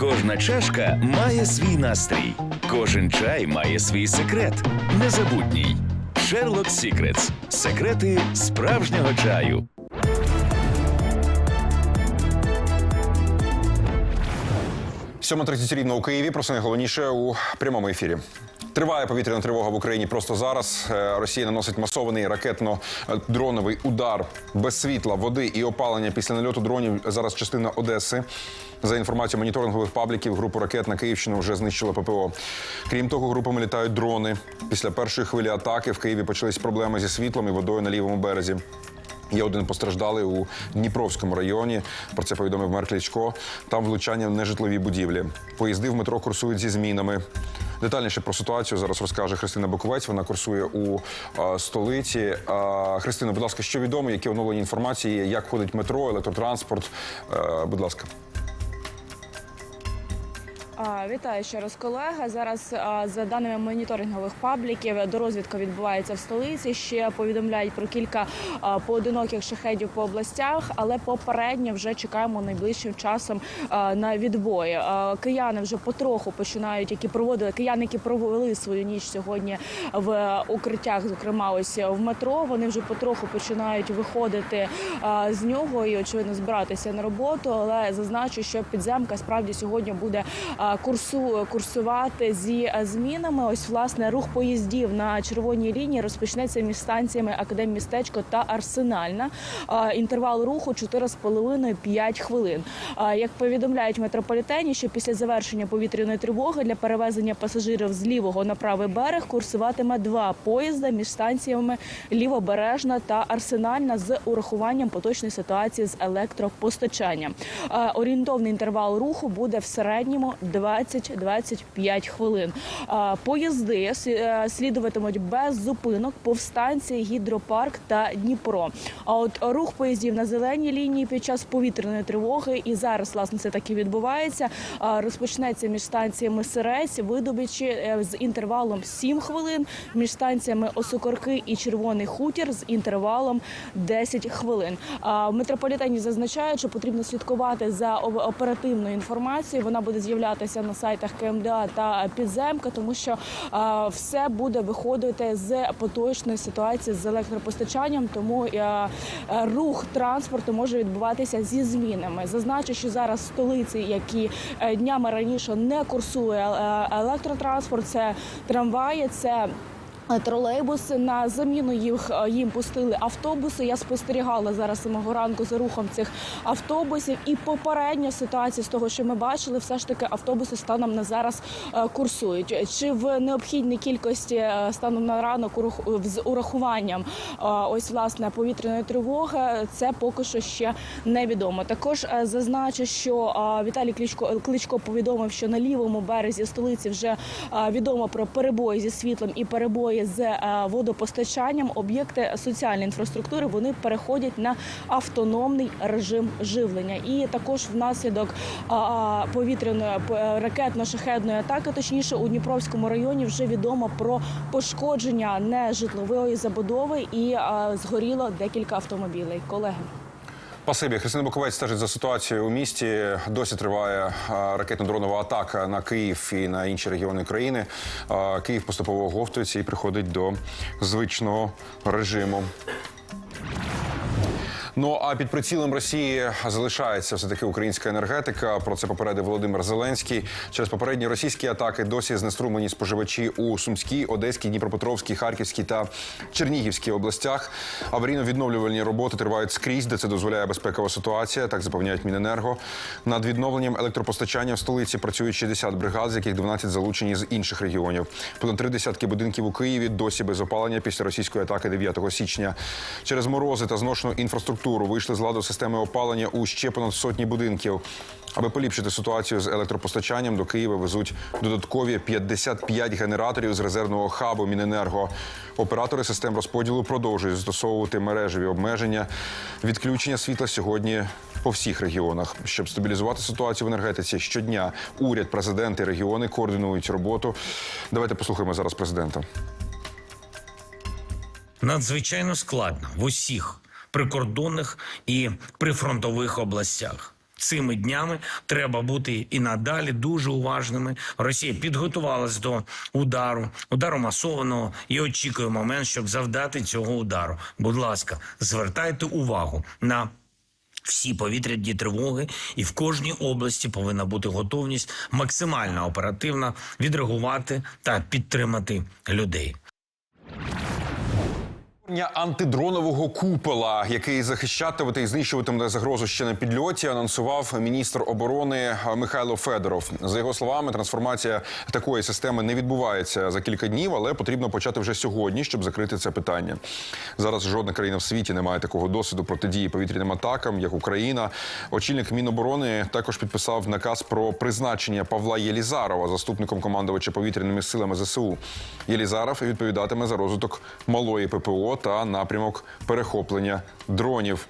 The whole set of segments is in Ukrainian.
Кожна чашка має свій настрій, кожен чай має свій секрет. Незабутній. Sherlock Secrets. Секрети справжнього чаю. Сьома 30 рівно у Києві. Про це найголовніше у прямому ефірі. Триває повітряна тривога в Україні просто зараз. Е, Росія наносить масований ракетно-дроновий удар без світла, води і опалення після нальоту дронів. Зараз частина Одеси. За інформацією моніторингових пабліків, групу ракет на Київщину вже знищило ППО. Крім того, групами літають дрони. Після першої хвилі атаки в Києві почались проблеми зі світлом і водою на лівому березі. Є один постраждалий у Дніпровському районі. Про це повідомив мер Кличко. Там влучання в нежитлові будівлі. Поїзди в метро курсують зі змінами. Детальніше про ситуацію зараз розкаже Христина Буковець. Вона курсує у е, столиці. Е, Христина, будь ласка, що відомо, які оновлені інформації, як ходить метро, електротранспорт? Е, будь ласка. Вітаю ще раз, колега. Зараз за даними моніторингових пабліків, дорозвідка відбувається в столиці. Ще повідомляють про кілька поодиноких шахедів по областях, але попередньо вже чекаємо найближчим часом на відбої. Кияни вже потроху починають, які проводили кияни, які провели свою ніч сьогодні в укриттях, зокрема ось в метро. Вони вже потроху починають виходити з нього і очевидно збиратися на роботу. Але зазначу, що підземка справді сьогодні буде курсу курсувати зі змінами. Ось власне рух поїздів на червоній лінії розпочнеться між станціями Академмістечко та Арсенальна. Інтервал руху 4,5-5 хвилин. Як повідомляють в метрополітені, що після завершення повітряної тривоги для перевезення пасажирів з лівого на правий берег курсуватиме два поїзда між станціями Лівобережна та Арсенальна з урахуванням поточної ситуації з електропостачанням. Орієнтовний інтервал руху буде в середньому 20-25 хвилин. Поїзди е, слідуватимуть без зупинок повстанції Гідропарк та Дніпро. А от рух поїздів на зеленій лінії під час повітряної тривоги і зараз власне це так і відбувається. Розпочнеться між станціями Сирець, Видобичі е, з інтервалом 7 хвилин, між станціями Осокорки і Червоний Хутір з інтервалом 10 хвилин. В метрополітені зазначають, що потрібно слідкувати за оперативною інформацією. Вона буде з'являтися на сайтах КМДА та підземка, тому що все буде виходити з поточної ситуації з електропостачанням. Тому рух транспорту може відбуватися зі змінами. Зазначу, що зараз столиці, які е, днями раніше не курсує е, електротранспорт, це трамваї, це Тролейбуси на заміну їх е, їм пустили автобуси. Я спостерігала зараз самого ранку за рухом цих автобусів. І попередня ситуація з того, що ми бачили, все ж таки автобуси станом на зараз е, курсують. Чи в необхідній кількості е, станом на ранок з урахуванням е, ось власне повітряної тривоги, це поки що ще невідомо. Також е, зазначу, що е, Віталій Кличко Кличко повідомив, що на лівому березі столиці вже е, відомо про перебої зі світлом і перебої з е, водопостачанням. Об'єкти соціальної інфраструктури вони переходять на автономний режим живлення. І також внаслідок повітряної ракетно-шахедної атаки, точніше у Дніпровському районі, вже відомо про пошкодження нежитлової забудови і згоріло декілька автомобілей. Колеги. Спасибі. Христина Буковець стежить за ситуацією у місті. Досі триває ракетно-дронова атака на Київ і на інші регіони країни. Київ поступово оговтується і приходить до звичного режиму. Ну а під прицілом Росії залишається все таки українська енергетика. Про це попередив Володимир Зеленський. Через попередні російські атаки досі знеструмлені споживачі у Сумській, Одеській, Дніпропетровській, Харківській та Чернігівській областях. Аварійно-відновлювальні роботи тривають скрізь, де це дозволяє безпекова ситуація. Так запевняють Міненерго. Над відновленням електропостачання в столиці працюють 60 бригад, з яких 12 залучені з інших регіонів. Понад три десятки будинків у Києві досі без опалення після російської атаки 9 січня. Через морози та зношену інфраструктуру вийшли з ладу системи опалення у ще понад сотні будинків. Аби поліпшити ситуацію з електропостачанням, до Києва везуть додаткові 55 генераторів з резервного хабу Міненерго. Оператори систем розподілу продовжують застосовувати мережеві обмеження. Відключення світла сьогодні по всіх регіонах. Щоб стабілізувати ситуацію в енергетиці щодня, уряд, президенти, регіони координують роботу. Давайте послухаємо зараз президента. надзвичайно складно в усіх прикордонних і прифронтових областях. цими днями. Треба бути і надалі дуже уважними. Росія підготувалась до удару, удару масованого і очікує момент, щоб завдати цього удару. Будь ласка, звертайте увагу на всі повітряні тривоги, і в кожній області повинна бути готовність максимально оперативно відреагувати та підтримати людей. Антидронового купола, який захищатиме і знищуватиме загрозу ще на підльоті, анонсував міністр оборони Михайло Федоров. За його словами, трансформація такої системи не відбувається за кілька днів, але потрібно почати вже сьогодні, щоб закрити це питання. Зараз жодна країна в світі не має такого досвіду протидії повітряним атакам, як Україна. Очільник Міноборони також підписав наказ про призначення Павла Єлізарова заступником командувача повітряними силами ЗСУ. Єлізаров відповідатиме за розвиток малої ППО та напрямок перехоплення дронів.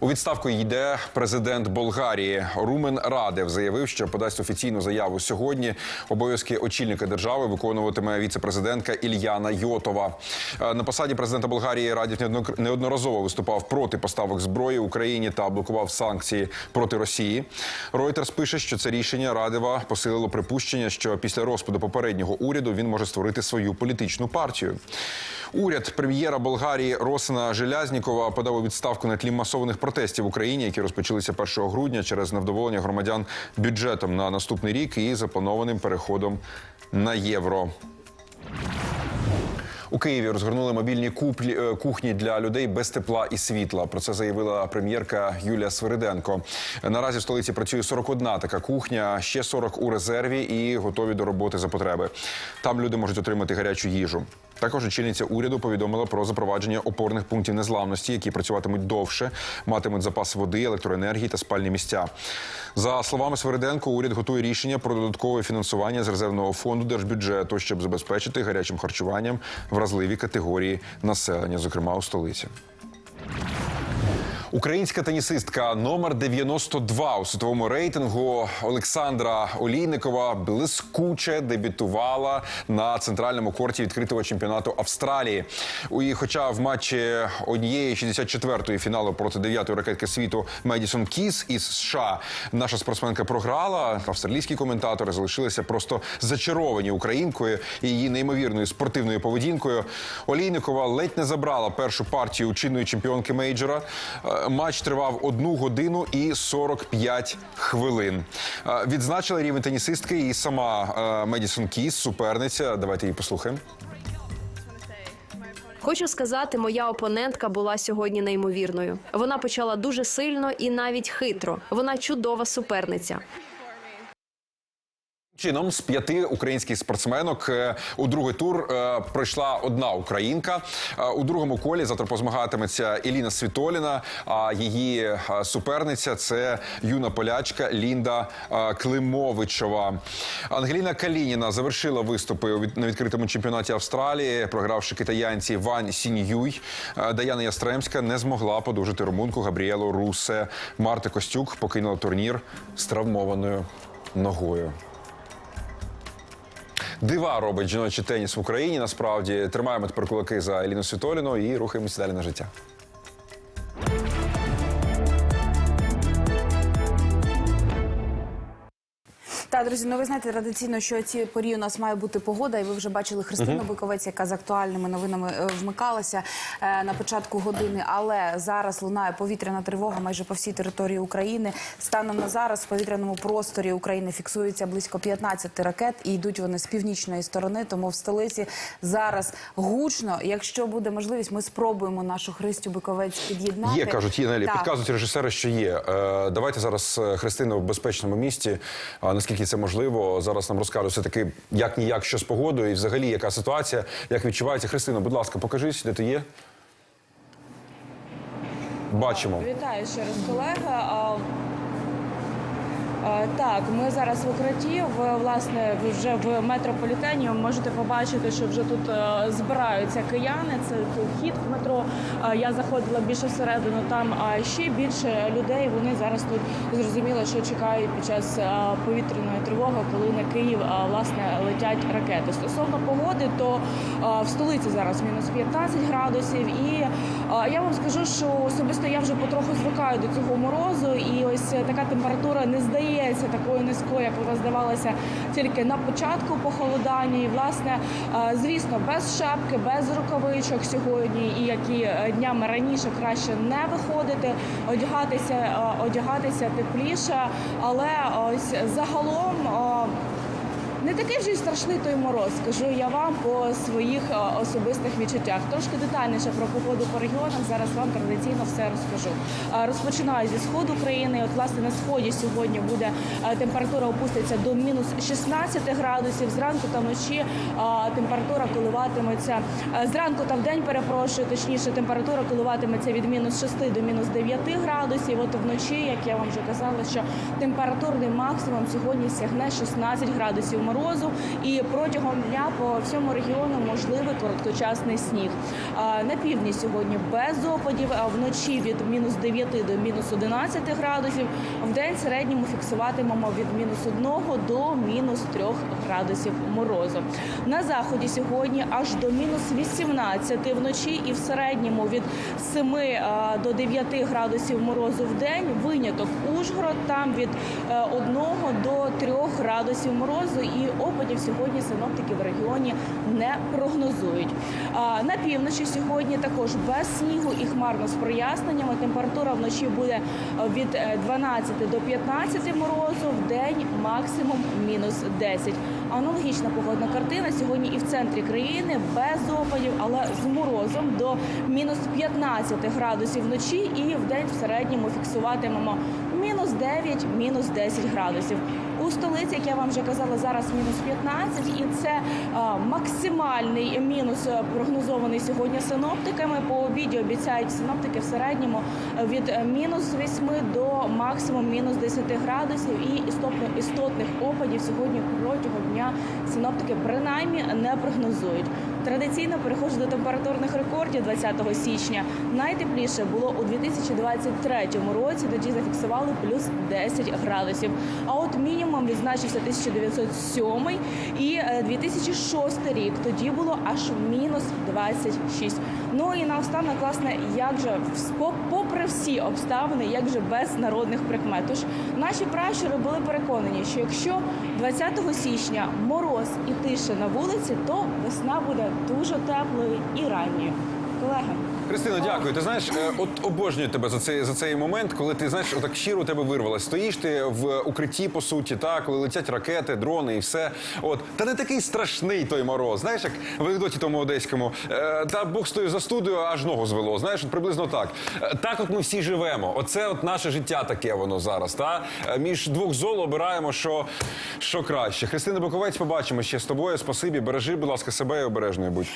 У відставку йде президент Болгарії. Румен Радев заявив, що подасть офіційну заяву сьогодні. Обов'язки очільника держави виконуватиме віце-президентка Ільяна Йотова. Е, На посаді президента Болгарії Радів неодноразово виступав проти поставок зброї Україні та блокував санкції проти Росії. Reuters пише, що це рішення Радева посилило припущення, що після розпаду попереднього уряду він може створити свою політичну партію. Уряд прем'єра Болгарії Росина Желязнікова подав у відставку на тлі масованих протестів в Україні, які розпочалися 1 грудня через невдоволення громадян бюджетом на наступний рік і запланованим переходом на євро. У Києві розгорнули мобільні куплі, е, кухні для людей без тепла і світла. Про це заявила прем'єрка Юлія Свириденко. Наразі в столиці працює 41 така кухня, ще 40 у резерві і готові до роботи за потреби. Там люди можуть отримати гарячу їжу. Також очільниця уряду повідомила про запровадження опорних пунктів незламності, які працюватимуть довше, матимуть запас води, електроенергії та спальні місця. За словами Свериденко, уряд готує рішення про додаткове фінансування з резервного фонду держбюджету, щоб забезпечити гарячим харчуванням вразливі категорії населення, зокрема у столиці. Українська тенісистка номер 92 у світовому рейтингу Олександра Олійникова блискуче дебютувала на центральному корті відкритого чемпіонату Австралії. Її, хоча в матчі однієї 64-ї фіналу проти 9-ї ракетки світу Медісон Кіс із США наша спортсменка програла. Австралійські коментатори залишилися просто зачаровані українкою і її неймовірною спортивною поведінкою. Олійникова ледь не забрала першу партію чинної чемпіонки мейджора. Матч тривав одну годину і 45 хвилин. Е, Відзначила рівень тенісистки і сама е, Медісон Кіс, суперниця. Давайте її послухаємо. Хочу сказати, моя опонентка була сьогодні неймовірною. Вона почала дуже сильно і навіть хитро. Вона чудова суперниця. Чином з п'яти українських спортсменок е, у другий тур е, пройшла одна українка. Е, У другому колі завтра позмагатиметься Еліна Світоліна. А її суперниця це юна полячка Лінда Климовичова. Ангеліна Калініна завершила виступи на відкритому чемпіонаті Австралії, програвши китаянці Вань Сіньюй. Даяна Ястремська не змогла подужити румунку Габріелу Русе. Марта Костюк покинула турнір з травмованою ногою. Дива робить жіночий теніс в Україні. Насправді тримаємо тепер кулаки за Еліну Світоліну і рухаємося далі на життя. Та друзі, ну ви знаєте традиційно, що ці порі у нас має бути погода, і ви вже бачили Христину Биковець, яка з актуальними новинами е, вмикалася е, на початку години. Але зараз лунає повітряна тривога майже по всій території України. Станом на зараз в повітряному просторі України фіксується близько 15 ракет, і йдуть вони з північної сторони. Тому в столиці зараз гучно. Якщо буде можливість, ми спробуємо нашу Христю Биковець під'єднати. Є, кажуть, є Нелі, підказують режисери, що є. Е, давайте зараз Христина в безпечному місті. А це можливо, зараз нам розкажуть все таки як ніяк, що з погодою, і взагалі яка ситуація, як відчувається. Христина, будь ласка, покажись, де ти є. Бачимо. Вітаю ще раз, колеги. Так, ми зараз в укритті. В власне вже в метрополітені можете побачити, що вже тут е, збираються кияни. Це вхід в метро. Я заходила більше всередину. Там ще більше людей. Вони зараз тут зрозуміло, що чекають під час повітряної тривоги, коли на Київ власне летять ракети. Стосовно погоди, то в столиці зараз мінус 15 градусів і Я вам скажу, що особисто я вже потроху звикаю до цього морозу, і ось е, така температура не здається такою низькою, як вона здавалася тільки на початку похолодання. І власне, е, звісно, без шапки, без рукавичок сьогодні, і які е, днями раніше краще не виходити, одягатися, одягатися тепліше, але ось загалом. Не такий вже й страшний той мороз, скажу я вам по своїх е, особистих відчуттях. Трошки детальніше про погоду по регіонах. Зараз вам традиційно все розкажу. Е, Розпочинаю зі сходу країни. От власне на сході сьогодні буде е, температура опуститься до мінус 16 градусів. Зранку та вночі температура коливатиметься зранку та вдень, перепрошую, точніше, температура коливатиметься від мінус 6 до мінус 9 градусів. От вночі, як я вам вже казала, що температурний максимум сьогодні сягне 16 градусів морозу, і протягом дня по всьому регіону можливий короткочасний сніг. На півдні сьогодні без опадів, а вночі від мінус 9 до мінус 11 градусів. В день середньому фіксуватимемо від мінус 1 до мінус 3 градусів морозу. На заході сьогодні аж до мінус 18 вночі і в середньому від 7 до 9 градусів морозу в день. Виняток Ужгород там від 1 до 3 градусів морозу і опадів сьогодні синоптики в регіоні не прогнозують. На півночі сьогодні також без снігу і хмарно з проясненнями. Температура вночі буде е, від е, 12 до 15 морозу, в день максимум мінус 10. Аналогічна погодна картина сьогодні і в центрі країни без опадів, але з морозом до мінус 15 градусів вночі і в день в середньому фіксуватимемо мінус 9, мінус 10 градусів. У столиці, як я вам вже казала, зараз мінус 15, і це максимальний мінус е, прогнозований сьогодні синоптиками. По обіді обіцяють синоптики в середньому е, від е, мінус 8 до максимум мінус 10 градусів. І істотно істотних опадів сьогодні протягом дня синоптики принаймні не прогнозують. Традиційно переходжу до температурних рекордів 20 січня. Найтепліше було у 2023 році. Тоді зафіксували плюс 10 градусів. А от мінімум відзначився 1907 і е, 2006 рік. Тоді було аж мінус 26. Ну і наостанок, власне, як же попри всі обставини, як же без народних прикмет. Тож наші пращури були переконані, що якщо 20 січня мороз і тиша на вулиці, то весна буде дуже теплою і ранньою. Колеги. Христина, дякую. Ти знаєш, е, от обожнюю тебе за цей за цей момент, коли ти знаєш, отак щиро у тебе вирвалось. Стоїш ти в укритті, по суті, та коли летять ракети, дрони і все. От та не такий страшний той мороз. Знаєш, як в анекдоті тому одеському. Е, Та Бог стоїть за студією, аж ногу звело. Знаєш, от приблизно так. Е, Так, от ми всі живемо. Оце от наше життя таке воно зараз. Та між двох зол обираємо, що, що краще. Христина Буковець, побачимо ще з тобою. Спасибі, бережи, будь ласка, себе і обережною будь.